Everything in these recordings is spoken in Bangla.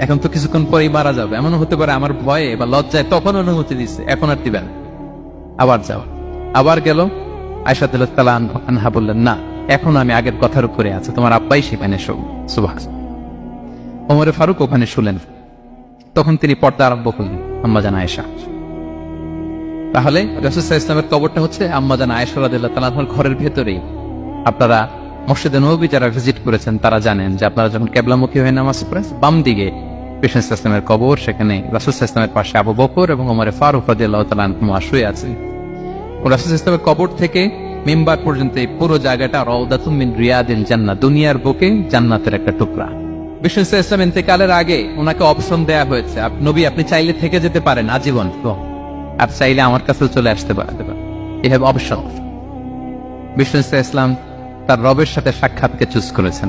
এখন তো কিছুক্ষণ পরেই মারা যাবে। এমন হতে পারে আমার ভয়ে বা লজ্জায় তখন অনুমতি দিচ্ছে এখন আর দিবেন। আবার যাও। আবার গেল। আয়সাদুল্লাহ তালা আনহা বললেন, না, এখন আমি আগের কথার উপরে আছে। তোমার আব্বাই সেখানে শো সুভাষ ওমরে ফারুক ওখানে শুলেন। তখন তিনি পর্দা আরম্ভ করলেন, আম্মা আয়েশা। তাহলে রসুল্লাহ ইসলামের কবরটা হচ্ছে আম্মা জান আয়েশা রাদিল্লাহ ঘরের ভেতরেই। আপনারা মসজিদে নবী যারা ভিজিট করেছেন, তারা জানেন যে আপনারা যখন কেবলামুখী হয়ে নামাজ পড়েন বাম দিকে কৃষ্ণ ইসলামের কবর, সেখানে রাসুল ইসলামের পাশে আবু বকর এবং ওমরে ফারুক রাদিল্লাহ তালাহ শুয়ে আছেন রাসুল ইসলামের কবর থেকে মেম্বার পর্যন্ত এই পুরো জায়গাটা রওদাতুম মিন রিয়াদিল জান্নাত দুনিয়ার বুকে জান্নাতের একটা টুকরা। ইসলাম ইন্তেকালের আগে ওনাকে অপশন দেয়া হয়েছে নবী, আপনি চাইলে থেকে যেতে পারেন, আজীবন। আর চাইলে আমার কাছে চলে আসতে পারেন এই হ্যাভ অপশন। ইসলাম তার রবের সাথে সাক্ষাৎকে চুজ করেছেন।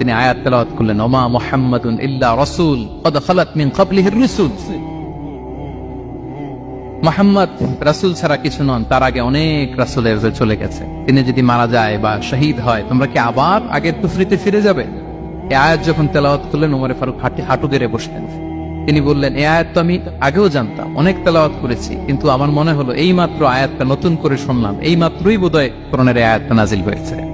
তিনি আয়াত তেলাওয়াত করলেন, ওমা মোহাম্মদ ছাড়া কিছু নন, তার আগে অনেক চলে গেছে। তিনি যদি মারা যায় বা শহীদ হয়, তোমরা কি আবার আগের কুফরিতে ফিরে যাবে? এ আয়াত যখন তেলাওয়াত করলেন, ওমরে ফারুক হাঁটি, হাঁটু গেড়ে বসলেন। তিনি বললেন, এ আয়াত তো আমি আগেও জানতাম, অনেক তেলাওয়াত করেছি, কিন্তু আমার মনে হলো এই মাত্র আয়াতটা নতুন করে শুনলাম এই মাত্রই বোধহয় করণের আয়াতটা নাজিল হয়েছে।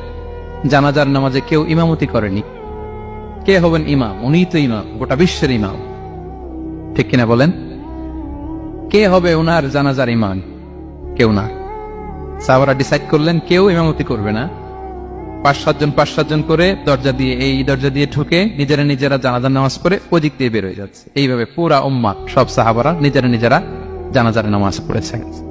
জানাজার নামাজে কেউ ইমামতি করেনি। কে হবেন ইমাম? উনি তো ইমাম, গোটা বিশ্বের ইমাম। ঠিক কিনা বলেন? কে হবে ওনার জানাজার ইমাম কেউ না। সাহাবারা ডিসাইড করলেন, কেউ ইমামতি করবে না। পাঁচ সাতজন পাঁচ সাতজন করে দরজা দিয়ে, এই দরজা দিয়ে ঢুকে নিজেরা নিজেরা জানাজার নামাজ পড়ে ওই দিক দিয়ে বের হয়ে যাচ্ছে। এইভাবে পুরা উম্মা সব সাহাবারা নিজেরা নিজেরা জানাজার নামাজ পড়েছে